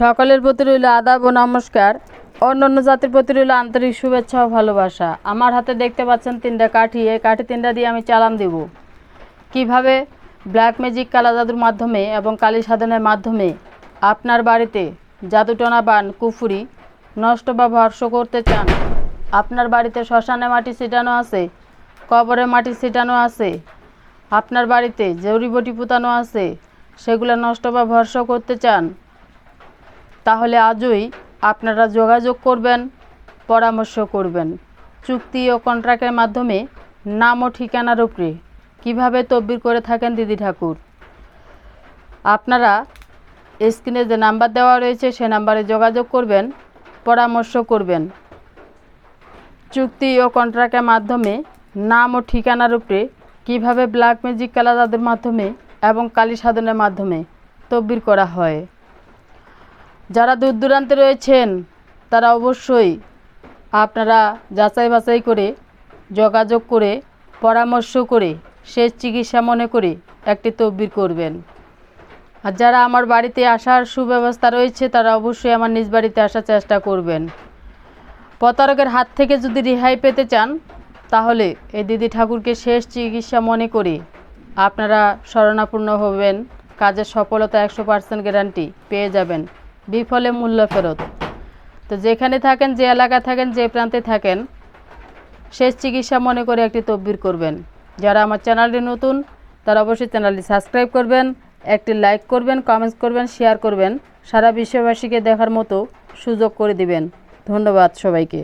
সকলের প্রতি রইল আদাব ও নমস্কার। অন্য অন্য জাতির প্রতি রইল আন্তরিক শুভেচ্ছা ও ভালোবাসা। আমার হাতে দেখতে পাচ্ছেন তিনটা কাঠি। এই কাঠি তিনটা দিয়ে আমি চালান দেব। কীভাবে ব্ল্যাক ম্যাজিক কালা জাদুর মাধ্যমে এবং কালী সাধনের মাধ্যমে আপনার বাড়িতে জাদুটনা বান, কুফুরি, নষ্ট বা ভর্ষ করতে চান? আপনার বাড়িতে শ্মশানে মাটি ছিটানো আছে? কবরে মাটি ছিটানো আছে? আপনার বাড়িতে জড়িবটি পুতানো আছে? সেগুলো নষ্ট বা ভর্ষ করতে চান? তাহলে আজই আপনারা যোগাযোগ করবেন, পরামর্শ করবেন। চুক্তি ও কন্ট্রাক্টের মাধ্যমে নাম ও ঠিকানার উপরে কীভাবে তদবির করে থাকেন দিদি ঠাকুর? আপনারা স্ক্রিনে যে নাম্বার দেওয়া রয়েছে, সে নাম্বারে যোগাযোগ করবেন, পরামর্শ করবেন। চুক্তি ও কন্ট্রাক্টের মাধ্যমে নাম ও ঠিকানার উপরে কীভাবে ব্ল্যাক ম্যাজিক কালা মাধ্যমে এবং কালী সাধনের মাধ্যমে তদবির করা হয়। যারা দূর দূরান্তে রয়েছেন, তারা অবশ্যই আপনারা যাচাই বাছাই করে, যোগাযোগ করে, পরামর্শ করে, শেষ চিকিৎসা মনে করে একটি তদবির করবেন। আর যারা আমার বাড়িতে আসার সুব্যবস্থা রয়েছে, তারা অবশ্যই আমার নিজ বাড়িতে আসার চেষ্টা করবেন। প্রতারকের হাত থেকে যদি রেহাই পেতে চান, তাহলে এই দিদি ঠাকুরকে শেষ চিকিৎসা মনে করে আপনারা শরণাপূর্ণ হবেন, কাজের সফলতা একশো পার্সেন্ট গ্যারান্টি পেয়ে যাবেন। বিফলে মূল্য ফেরত। তো যেখানে থাকেন, যে এলাকা থাকেন, যে প্রান্তে থাকেন, শেষ চিকিৎসা মনে করে একটি তদবির করবেন। যারা আমার চ্যানেলটি নতুন, তারা অবশ্যই চ্যানেলটি সাবস্ক্রাইব করবেন, একটি লাইক করবেন, কমেন্টস করবেন, শেয়ার করবেন। সারা বিশ্ববাসীকে দেখার মতো সুযোগ করে দিবেন। ধন্যবাদ সবাইকে।